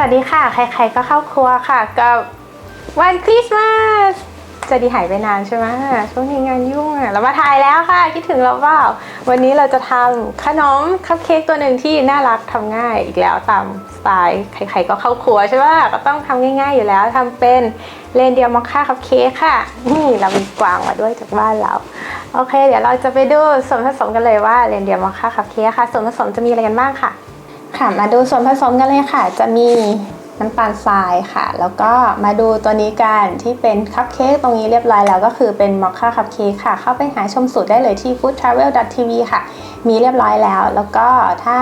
สวัสดีค่ะ ใครๆก็เข้าครัวค่ะ กับวันคริสต์มาสจะดีหายไปนานใช่ไหมช่วงนี้งานยุ่งอะเรามาถ่ายแล้วค่ะ คิดถึงเราเปล่า วันนี้เราจะทำขนมคัพเค้กตัวหนึ่งที่น่ารักทำง่ายอีกแล้วตามสไตล์ใครๆก็เข้าครัวใช่ไหมก็ต้องทำง่าย ๆ อยู่แล้วทำเป็นเลนเดียมอคค่าคัพเค้กค่ะ นี่เรามีกวางมาด้วยจากบ้านเรา โอเค เดี๋ยวเราจะไปดูส่วนผสมกันเลยว่าเรนเดียมอคค่าคัพเค้กค่ะ ส่วนผสมจะมีอะไรกันบ้างค่ะ ค่ะมาดูส่วนผสมกันเลยค่ะ จะมีน้ำตาลทรายค่ะ แล้วก็มาดูตัวนี้กันที่เป็นคัพเค้กตรงนี้เรียบร้อยแล้วก็คือเป็นมอคค่าคัพเค้กค่ะ เข้าไปหาชมสูตรได้เลยที่ foodtravel.tv ค่ะ มีเรียบร้อยแล้ว แล้วก็ถ้า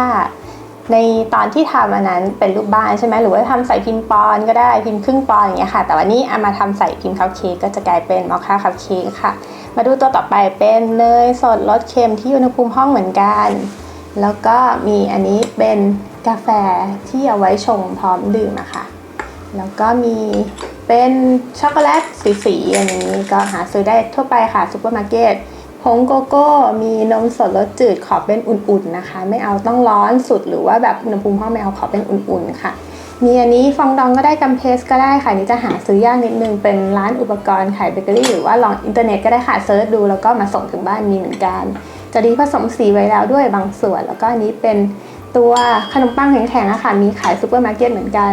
ในตอนที่ทำอันนั้นเป็นรูปบ้านใช่ไหมหรือว่าทำใส่พิมพ์ปอนก็ได้พิมพ์ครึ่งปอนอย่างเงี้ยค่ะ แต่วันนี้เอามาทำใส่พิมพ์คัพเค้กก็จะกลายเป็นมอคค่าคัพเค้กค่ะ มาดูตัวต่อไปเป็นเนยสดรสเค็มที่อุณหภูมิห้องเหมือนกัน แล้วก็มีอันนี้ เป็นกาแฟที่เอาไว้ชงพร้อมดื่มอะค่ะ แล้วก็มีเป็นช็อกโกแลตสีๆอันนี้ก็หาซื้อได้ทั่วไปค่ะซูเปอร์มาร์เก็ตผงโกโก้ มีนมสดรสจืดขอเป็นอุ่นๆนะคะ ไม่เอาต้องร้อนสุดหรือว่าแบบอุณหภูมิห้องไม่เอาขอเป็นอุ่นๆค่ะ มีอันนี้ฟองดองก็ได้กัมเพสก็ได้ค่ะนี่จะหาซื้อยากนิดนึงเป็นร้านอุปกรณ์ขายเบเกอรี่หรือว่าลองอินเทอร์เน็ตก็ได้ค่ะเซิร์ชดูแล้วก็มาส่งถึงบ้านมีเหมือนกัน จะดีผสมสีไว้แล้วด้วยบางส่วน แล้วก็อันนี้เป็น ตัวขนมปังแข็งๆอะค่ะมีขายซูเปอร์มาร์เก็ตเหมือนกัน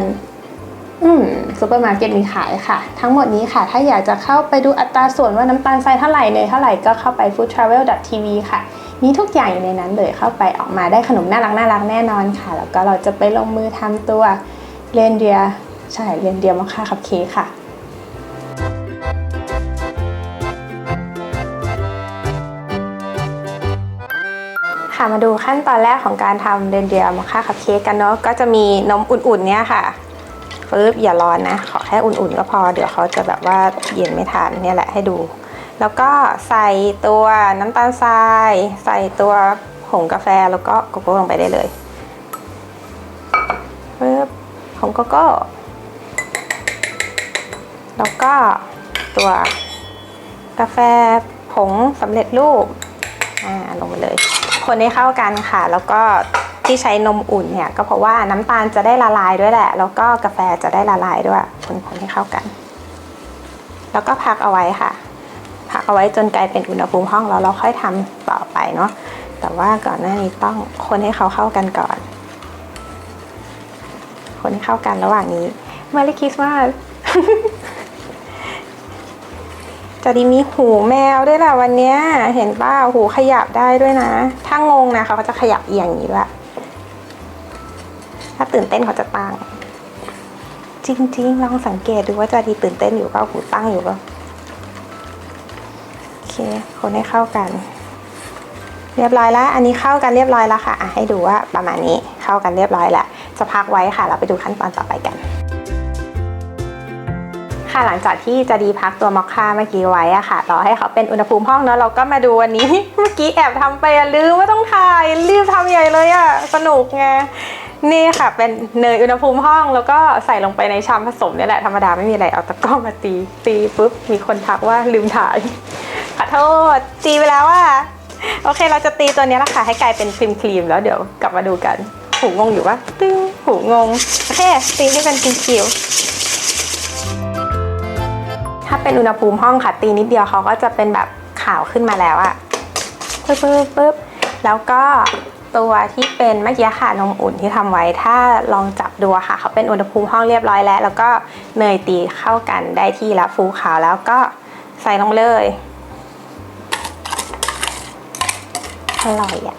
อืมซูเปอร์มาร์เก็ตมีขายค่ะ ทั้งหมดนี้ค่ะ ถ้าอยากจะเข้าไปดูอัตราส่วนว่าน้ำตาลทรายเท่าไหร่เนยเท่าไหร่ก็เข้าไป foodtravel.tv ค่ะ มีทุกอย่างอยู่ในนั้นเลยเข้าไปออกมาได้ขนมน่ารักน่ารักแน่นอนค่ะ แล้วก็เราจะไปลงมือทำตัวเรนเดียใช่เรนเดียมอคค่าคัพเค้กค่ะ ค่ะมาดูขั้นตอนแรกของการทำเรนเดียมอคค่าคัพเค้กกันเนาะก็จะมีนมอุ่นๆเนี่ยค่ะปึ๊บอย่าร้อนนะ ขอแค่อุ่นๆก็พอ เดี๋ยวเขาจะแบบว่าเย็นไม่ทันเนี่ยแหละให้ดู แล้วก็ใส่ตัวน้ำตาลทราย ใส่ตัวผงกาแฟแล้วก็โกโก้ลงไปได้เลยปึ๊บผงโกโก้แล้วก็ตัวกาแฟผงสำเร็จรูปอ่าลงไปเลย คนให้เข้ากันค่ะ แล้วก็ที่ใช้นมอุ่นเนี่ยก็เพราะว่าน้ำตาลจะได้ละลายด้วยแหละ แล้วก็กาแฟจะได้ละลายด้วยคนๆให้เข้ากัน แล้วก็พักเอาไว้ค่ะ พักเอาไว้จนกลายเป็นอุณหภูมิห้องแล้วเราค่อยทำต่อไปเนาะแต่ว่าก่อนหน้านี้ต้องคนให้เขาเข้ากันก่อน คนให้เข้ากันระหว่างนี้ Merry Christmas จะดีมีหูแมวด้วยแหละวันนี้เห็นป่าหูขยับได้ด้วยนะ ถ้างงนะเขาก็จะขยับเอียงอย่างนี้ด้วยถ้าตื่นเต้นเขาจะตั้ง จริง ๆ ลองสังเกตดูว่าจะดีตื่นเต้นอยู่เปล่าหูตั้งอยู่เปล่าโอเค คนให้เข้ากัน เรียบร้อยแล้ว อันนี้เข้ากันเรียบร้อยแล้วค่ะให้ดูว่าประมาณนี้เข้ากันเรียบร้อยแล้วจะพักไว้ค่ะ เราไปดูขั้นตอนต่อไปกัน ค่ะ หลังจากที่จะดีพักตัวมอคค่าเมื่อกี้ไว้อะค่ะรอให้เขาเป็นอุณหภูมิห้องเนาะเราก็มาดูวันนี้ เมื่อกี้แอบทำไปลืมว่าต้องถ่ายรีบทำใหญ่เลยอะสนุกไงนี่ค่ะ เป็นเนยอุณหภูมิห้องแล้วก็ใส่ลงไปในชามผสมนี่แหละธรรมดาไม่มีอะไรเอาตะกร้อมาตีตีปุ๊บมีคนทักว่าลืมถ่ายขอโทษตีไปแล้วอะโอเค เราจะตีตัวนี้ละค่ะ ให้กลายเป็นครีมครีมแล้วเดี๋ยวกลับมาดูกัน หูงงอยู่ปะตึ้งหูงง โอเค ตีให้เป็นครีมครีม เป็นอุณหภูมิห้องค่ะตีนิดเดียวเขาก็จะเป็นแบบขาวขึ้นมาแล้วอะปึ๊บปึ๊บปึ๊บแล้วก็ตัวที่เป็นเมื่อกี้ค่ะนมอุ่นที่ทำไว้ถ้าลองจับดูค่ะ เขาเป็นอุณหภูมิห้องเรียบร้อยแล้ว แล้วก็เนยตีเข้ากันได้ที่แล้วฟูขาวแล้วก็ใส่ลงเลยอร่อยอะ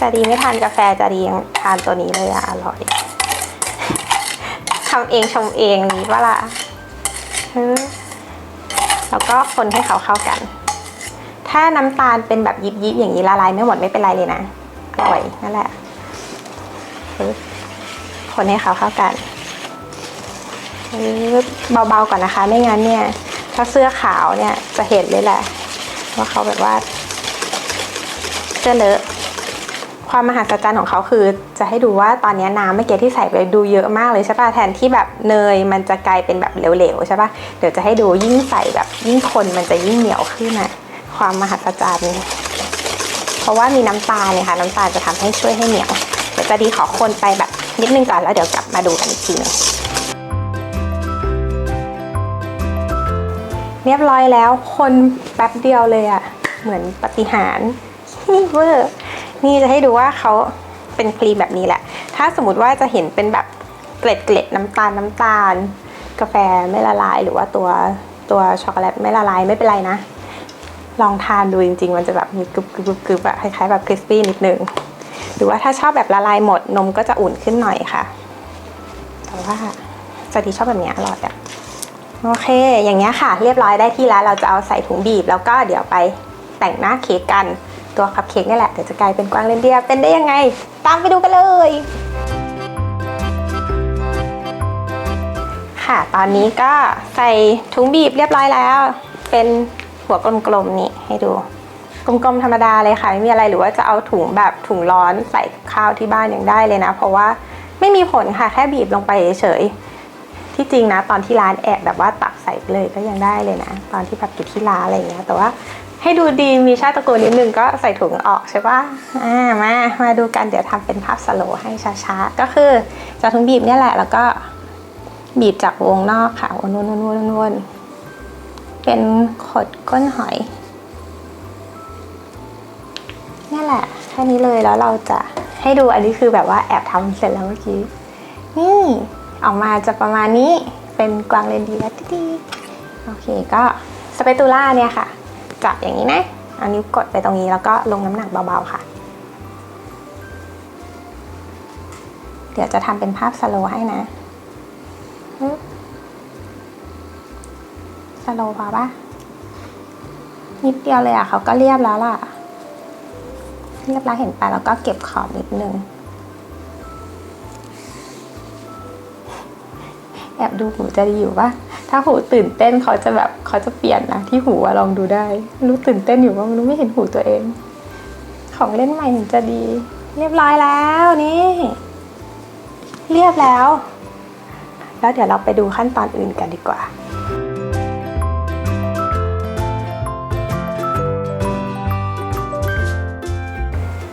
จะดีไม่ทานกาแฟจะดียังทานตัวนี้เลยอะอร่อย ทำเองชมเองนี้ว่าล่ะแล้วก็คนให้เขาเข้ากัน ถ้าน้ำตาลเป็นแบบยิบยิบๆอย่างนี้ละลายไม่หมดไม่เป็นไรเลยนะปล่อยนั่นแหละคนให้เขาเข้ากันเบาๆก่อนนะคะ ไม่งั้นเนี่ย ถ้าเสื้อขาวเนี่ยจะเห็นเลยแหละ ว่าเขาแบบว่าเสื้อเลอะ ความมหัศจรรย์ของเขาคือ จะให้ดูว่าตอนนี้น้ำเมื่อกี้ที่ใส่ไปดูเยอะมากเลยใช่ปะแทนที่แบบเนยมันจะกลายเป็นแบบเหลวๆใช่ปะเดี๋ยวจะให้ดูยิ่งใส่แบบยิ่งคนมันจะยิ่งเหนียวขึ้นอะความมหัศจรรย์เพราะว่ามีน้ำตาลเนี่ยค่ะน้ำตาลจะทำให้ช่วยให้เหนียวเดี๋ยวจะดีขอคนไปแบบนิดนึงก่อนแล้วเดี๋ยวกลับมาดูกันอีกทีหนึงเรียบร้อยแล้วคนแป๊บเดียวเลยอะเหมือนปฏิหารเวอร์ นี่จะให้ดูว่าเขาเป็นครีมแบบนี้แหละ ถ้าสมมติว่าจะเห็นเป็นแบบเกล็ดเกล็ดๆน้ำตาลน้ำตาล กาแฟไม่ละลาย หรือว่าตัวตัวช็อกโกแลตไม่ละลายไม่เป็นไรนะ ลองทานดูจริง ๆ มันจะแบบมีกรึบกรึบกรึบกรึบอะคล้ายๆแบบคริสปี้นิดนึงหรือว่าถ้าชอบแบบละลายหมดนมก็จะอุ่นขึ้นหน่อยค่ะ แต่ว่าสตีชอบแบบนี้อร่อยอะโอเค อย่างเงี้ยค่ะ เรียบร้อยได้ที่แล้วเราจะเอาใส่ถุงบีบ แล้วก็เดี๋ยวไปแต่งหน้าเค้กกัน ตัวคัพเค้กนี่แหละเดี๋ยวจะกลายเป็นกวางเรนเดียร์เป็นได้ยังไง ตามไปดูกันเลย ค่ะตอนนี้ก็ใส่ถุงบีบเรียบร้อยแล้ว เป็นหัวกลมๆนี่ให้ดู กลมๆธรรมดาเลยค่ะ ไม่มีอะไรหรือว่าจะเอาถุงแบบถุงร้อนใส่ข้าวที่บ้านยังได้เลยนะ เพราะว่าไม่มีผลค่ะแค่บีบลงไปเฉยที่จริงนะตอนที่ร้านแอบแบบว่าตักใส่เลยก็ยังได้เลยนะ ตอนที่แบบอยู่ที่ร้านอะไรอย่างเงี้ยแต่ว่า ให้ดูดีมีชาติตระกูลนิดนึงก็ใส่ถุงออกใช่ปะอ่ามามาดูกันเดี๋ยวทำเป็นภาพสโลว์ให้ช้าๆ ก็คือจะถุงบีบเนี่ยแหละ แล้วก็บีบจากวงนอกค่ะวนๆๆๆเป็นขดก้นหอยนี่แหละแค่นี้เลยแล้วเราจะให้ดูอันนี้คือแบบว่าแอบทำเสร็จแล้วเมื่อกี้ นี่ออกมาจะประมาณนี้เป็นกวางเรนเดียร์ดีโอเคก็สเปตูล่าเนี่ยค่ะ จับอย่างนี้นะ เอานิ้วกดไปตรงนี้แล้วก็ลงน้ำหนักเบาๆค่ะ เดี๋ยวจะทำเป็นภาพสโลให้นะสโลพอปะนิดเดียวเลยอะเขาก็เรียบแล้วล่ะ เรียบร้อยเห็นไปแล้วก็เก็บขอบนิดนึงแอบดูหูจะดีอยู่ปะ ถ้าหูตื่นเต้นเขาจะแบบเขาจะเปลี่ยนนะที่หูลองดูได้รู้ตื่นเต้นอยู่ว่ามันรู้ไม่เห็นหูตัวเอง ของเล่นใหม่เห็นจะดี เรียบร้อยแล้วนี่ เรียบแล้ว แล้วเดี๋ยวเราไปดูขั้นตอนอื่นกันดีกว่า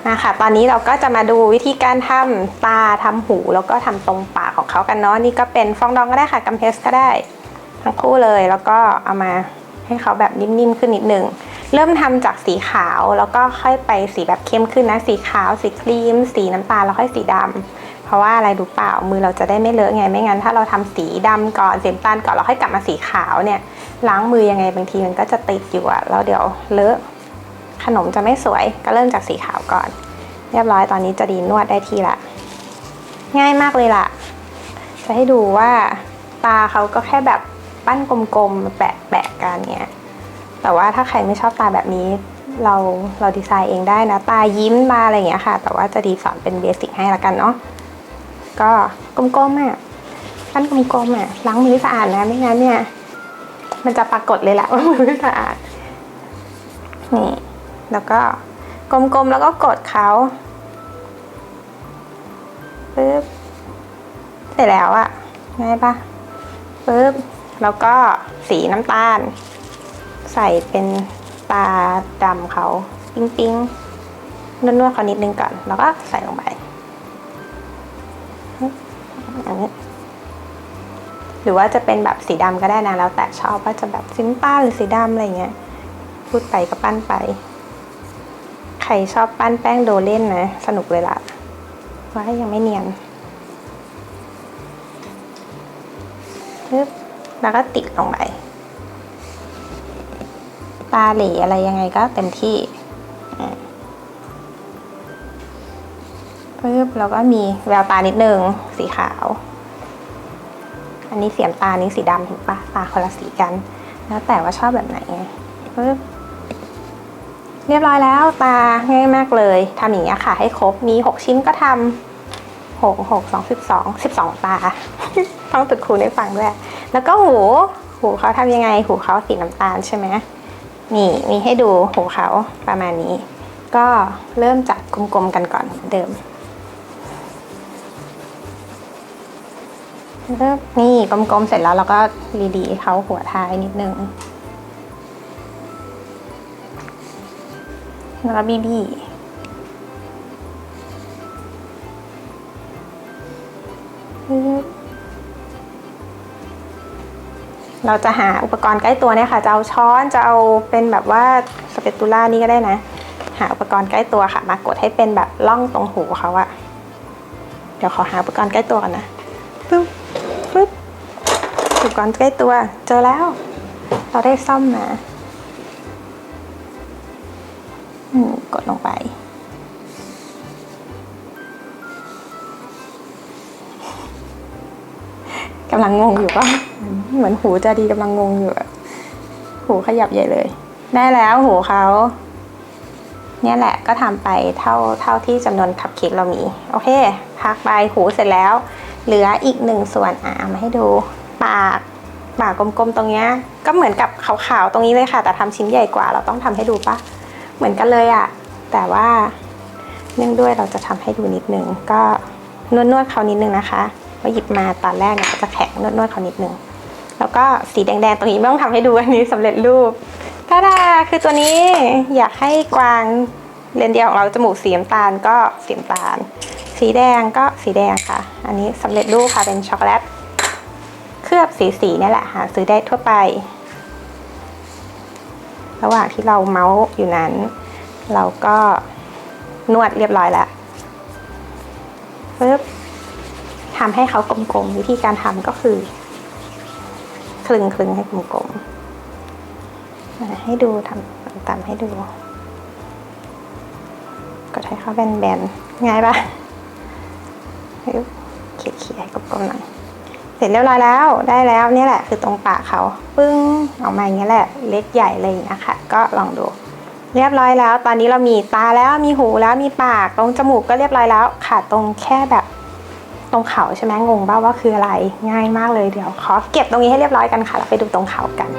นะคะตอนนี้เราก็จะมาดูวิธีการทำตาทำหู แล้วก็ทำตรงปากของเขากันเนาะนี่ก็เป็นฟองดองก็ได้ค่ะกัมเพสก็ได้ ทั้งคู่เลยแล้วก็เอามาให้เขาแบบนิ่มๆขึ้นนิดนึงเริ่มทำจากสีขาวแล้วก็ค่อยไปสีแบบเข้มขึ้นนะ สีขาว สีครีม สีน้ำตาลแล้วค่อยสีดำเพราะว่าอะไรรู้เปล่ามือเราจะได้ไม่เลอะไงไม่งั้น ถ้าเราทำสีดำก่อนสีน้ำตาลก่อนแล้วค่อยกลับมาสีขาวเนี่ยล้างมือยังไงบางทีมันก็จะติดอยู่อะแล้วเดี๋ยวเลอะขนมจะไม่สวยก็เริ่มจากสีขาวก่อน เรียบร้อยตอนนี้จะดีนวดได้ทีละ ง่ายมากเลยล่ะ จะให้ดูว่าตาเขาก็แค่แบบ ปั้นกลมๆแปะแปะๆกันเนี้ยแต่ว่าถ้าใครไม่ชอบตาแบบนี้ เราเราดีไซน์เองได้นะ ตายิ้มตาอะไรอย่างเงี้ยค่ะ แต่ว่าจะดีสอนเป็นเบสิกให้ละกันเนาะก็กลมๆอะปั้นกลมๆอะล้างมือสะอาดนะไม่งั้นเนี่ย มันจะปรากฏเลยแหละว่ามือไม่สะอาดนี่แล้วก็กลมๆแล้วก็กดเขาปึ๊บเสร็จแล้วอะง่ายปะปึ๊บ แล้วก็สีน้ำตาล ใส่เป็นตาดำเขาปิ้งปิ้งๆนวดๆเขานิดนึงก่อน แล้วก็ใส่ลงไปอย่างนี้หรือว่าจะเป็นแบบสีดำก็ได้นะแล้ว แต่ชอบว่าจะแบบสีน้ำตาลหรือสีดำอะไรเงี้ย พูดไปก็ปั้นไป ใครชอบปั้นแป้งโดเล่นนะ สนุกเลยล่ะว่ายังไม่เนียนปึ๊บ แล้วก็ติดลงไปตาเหล่อะไรยังไงก็เต็มที่ปึ๊บแล้วก็มีแววตานิดนึงสีขาว อันนี้เสียมตานี้สีดำเห็นปะตาคนละสีกัน แล้วแต่ว่าชอบแบบไหนไงปึ๊บเรียบร้อยแล้วตาง่ายมากเลยทำอย่างนี้ยค่ะให้ครบมี 6 ชิ้นก็ทำ หกหกสองสิบสองสิบสองตา ต้องตุดคูณให้ฟังด้วย แล้วก็หู หูเขาทำยังไง หูเขาสีน้ำตาลใช่ไหมนี่มีให้ดูหูเขาประมาณนี้ ก็เริ่มจากกลมๆกันก่อนเดิมเริ่มนี่กลมๆเสร็จแล้วเราก็รีๆเขาหัวท้ายนิดนึงแล้วก็บีบี เราจะหาอุปกรณ์ใกล้ตัวเนี่ยค่ะ จะเอาช้อนจะเอาเป็นแบบว่าสเปตูล่านี่ก็ได้นะ หาอุปกรณ์ใกล้ตัวค่ะ มากดให้เป็นแบบล่องตรงหูเขาอะเดี๋ยวขอหาอุปกรณ์ใกล้ตัวก่อนนะปึ๊บปึ๊บอุปกรณ์ใกล้ตัว เจอแล้ว เราได้ซ่อมนะ กำลังงงอยู่ป่ะเหมือนหูจะดีกำลังงงอยู่อะหูขยับใหญ่เลย ได้แล้วหูเขาเนี่ยแหละก็ทำไปเท่าเท่าที่จำนวนคัพเค้กเรามี โอเค พักไปหูเสร็จแล้ว เหลืออีกหนึ่งส่วนอะเอามาให้ดูปากปากกลมๆตรงเนี้ยก็เหมือนกับขาวๆตรงนี้เลยค่ะ แต่ทำชิ้นใหญ่กว่าเราต้องทำให้ดูปะเหมือนกันเลยอะแต่ว่าเนื่องด้วยเราจะทำให้ดูนิดนึงก็นวดนวดๆเขานิดนึงนะคะ ว่าหยิบมาตอนแรกเนี่ยก็จะแข็งนวดนวดๆเขานิดนึง แล้วก็สีแดงๆตรงนี้ไม่ต้องทำให้ดูอันนี้สำเร็จรูปตาดาคือตัวนี้อยากให้กวางเลนเดียวของเราจมูกสีน้ำตาลก็สีน้ำตาล สีแดงก็สีแดงค่ะ อันนี้สำเร็จรูปค่ะเป็นช็อกโกแลตเคลือบสีสีๆนี่แหละหาซื้อได้ทั่วไป ระหว่างที่เราเมาส์อยู่นั้น เราก็นวดเรียบร้อยแล้วปึ๊บ ทำให้เขากลมๆวิธีการทำก็คือ คลึงคลึงให้กลมๆให้ดูทำตามให้ดูกดให้เขาแบนๆง่ายปะปึ๊บเขี่ยให้กลมๆหน่อยเสร็จเรียบร้อยแล้วได้แล้วนี่แหละ คือตรงปากเขาปึ้งออกมาอย่างเงี้แหละ เล็กใหญ่เลยนะคะ ก็ลองดูเรียบร้อยแล้ว ตอนนี้เรามีตาแล้วมีหูแล้วมีปากตรงจมูกก็เรียบร้อยแล้วขาดตรงแค่แบบ ตรงเขาใช่ไหมงงบ้าว่าคืออะไรง่ายมากเลยเดี๋ยวขอเก็บตรงนี้ให้เรียบร้อยกันค่ะแล้วไปดูตรงเขากัน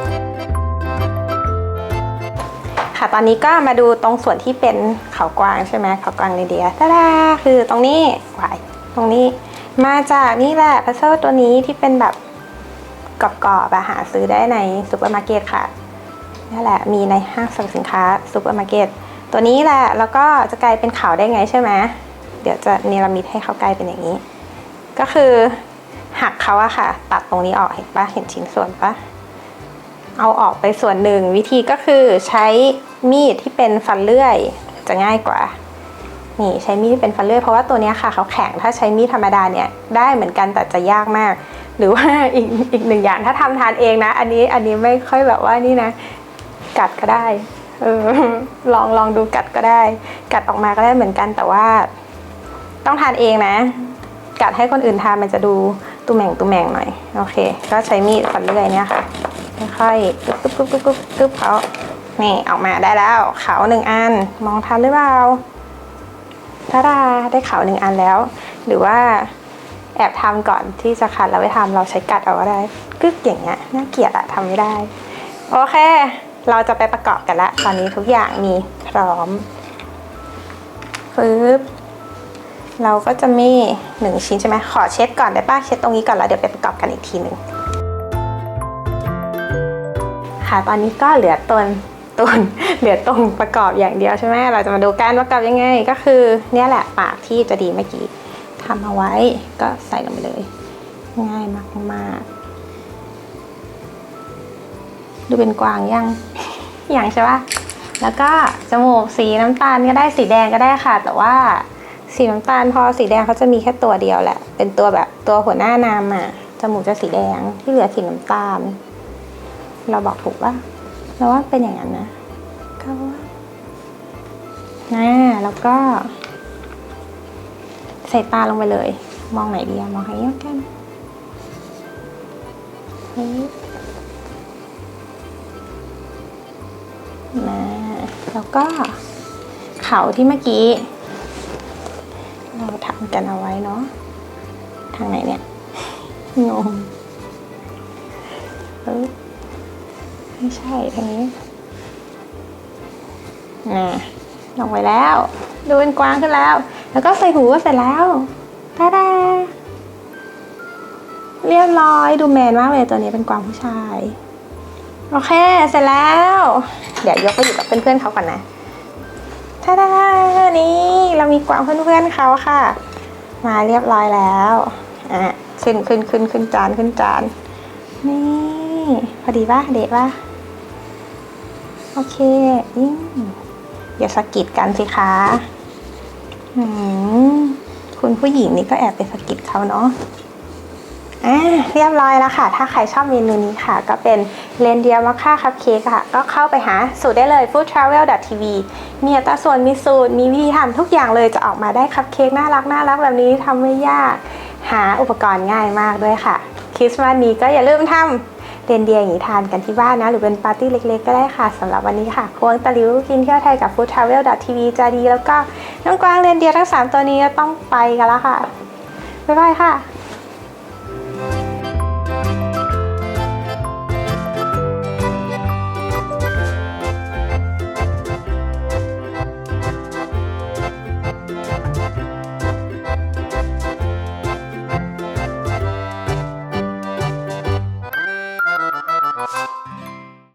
ค่ะตอนนี้ก็มาดูตรงส่วนที่เป็นเขากวางใช่ไหมเขากวางในเดียตาดาคือตรงนี้วายตรงนี้ มาจากนี่แหละพัซเซิลตัวนี้ที่เป็นแบบกรอบๆอะหาซื้อได้ในซูเปอร์มาร์เก็ตค่ะนี่แหละมีในห้างสรรพสินค้าซูเปอร์มาร์เก็ตตัวนี้แหละแล้วก็จะกลายเป็นขาวได้ไงใช่ไหมเดี๋ยวจะเนรมิตให้เขากลายเป็นอย่างนี้ ก็คือหักเขาอะค่ะ ตัดตรงนี้ออกเห็นปะเห็นชิ้นส่วนปะเอาออกไปส่วนหนึ่งวิธีก็คือใช้มีดที่เป็นฟันเลื่อย จะง่ายกว่านี่ใช้มีดที่เป็นฟันเลื่อยเพราะว่าตัวนี้ค่ะเขาแข็งถ้าใช้มีดธรรมดาเนี่ยได้เหมือนกันแต่จะยากมาก หรือว่าอีกอีกหนึ่งอย่างถ้าทำทานเองนะ อันนี้อันนี้ไม่ค่อยแบบว่านี่นะ กัดก็ได้เออลองลองดูกัดก็ได้ กัดออกมาก็ได้เหมือนกันแต่ว่า ต้องทานเองนะ กัดให้คนอื่นทานมันจะดูตุ่มแหม่งตุ่มแหม่งหน่อยโอเค ก็ใช้มีดฟันเลื่อยเนี่ยค่ะค่อยๆกึบกึบกึบกึบกึบกึบเขานี่ออกมาได้แล้วเขาหนึ่งอันมองทันหรือเปล่าทาดาได้เขาหนึ่งอันแล้ว หรือว่าแอบทำก่อนที่จะขัดแล้วไปทำเราใช้กัดเอาก็ได้กึกอย่างเงี้ยน่าเกลียดอะทำไม่ได้ โอเค เราจะไปประกอบกันละตอนนี้ทุกอย่างมีพร้อมปึ๊บ เราก็จะมีหนึ่งชิ้นใช่ไหมขอเช็ดก่อนได้ป่ะเช็ดตรงนี้ก่อนแล้วเดี๋ยวไปประกอบกันอีกทีหนึ่งค่ะตอนนี้ก็เหลือตนตนเหลือตรงประกอบอย่างเดียวใช่ไหมเราจะมาดูการประกอบยังไงก็คือเนี่ยแหละปากที่จะดีเมื่อกี้ทำเอาไว้ก็ใส่ลงไปเลย ง่ายมากๆ ดูเป็นกวางยังอย่างใช่ปะแล้วก็จมูกสีน้ำตาลก็ได้สีแดงก็ได้ค่ะ แต่ว่า สีน้ำตาลพอสีแดงเขาจะมีแค่ตัวเดียวแหละ เป็นตัวแบบตัวหัวหน้านามอะจมูกจะสีแดงที่เหลือสีน้ำตาล เราบอกถูกปะเราว่าเป็นอย่างนั้นนะก็ว่าอ่าแล้วก็ ใส่ตาลงไปเลย มองไหนดีอะมองไหนเยอะกันเฮ้ยมาแล้วก็เขาที่เมื่อกี้ ทำกันเอาไว้เนาะทางไหนเนี่ย งงปึ๊บไม่ใช่ทางนี้น่ะลงไปแล้ว ดูเป็นกวางขึ้นแล้ว แล้วก็ใส่หูก็เสร็จแล้วตาดาเรียบร้อยดูแมนมากเลยตัวนี้เป็นกวางผู้ชาย โอเค เสร็จแล้ว เดี๋ยวยกไปอยู่กับเพื่อนๆเขาก่อนนะ ท่าดานี่เรามีกวางเพื่อนๆเขาค่ะ มาเรียบร้อยแล้วอะขึ้นขึ้นขึ้นขึ้นจานขึ้นจานนี่พอดีป่ะเดะป่ะโอเคยิ่งอย่าสะกิดกันสิคะอืมคุณผู้หญิงนี่ก็แอบไปสะกิดเขาเนาะ อ่าเรียบร้อยแล้วค่ะ ถ้าใครชอบเมนูนี้ค่ะ ก็เป็นเลนเดียมัคค่าคัพเค้กค่ะ ก็เข้าไปหาสูตรได้เลย foodtravel.tv มีอัตราส่วนมีสูตร มีวิธีทำทุกอย่างเลยจะออกมาได้คัพเค้กน่ารักน่ารักแบบนี้ทำไม่ยาก หาอุปกรณ์ง่ายมากด้วยค่ะ คริสต์มาสนี้ก็อย่าลืมทำเรนเดียอย่างนี้ทานกันที่บ้านนะ หรือเป็นปาร์ตี้เล็กๆ ก็ได้ค่ะสำหรับวันนี้ค่ะควงตะลิวกินเที่ยวไทยกับ foodtravel.tv จะดี แล้วก็น้องกวางเรนเดียทั้งสามตัวนี้ก็ต้องไปกันแล้วค่ะบ๊ายบายค่ะ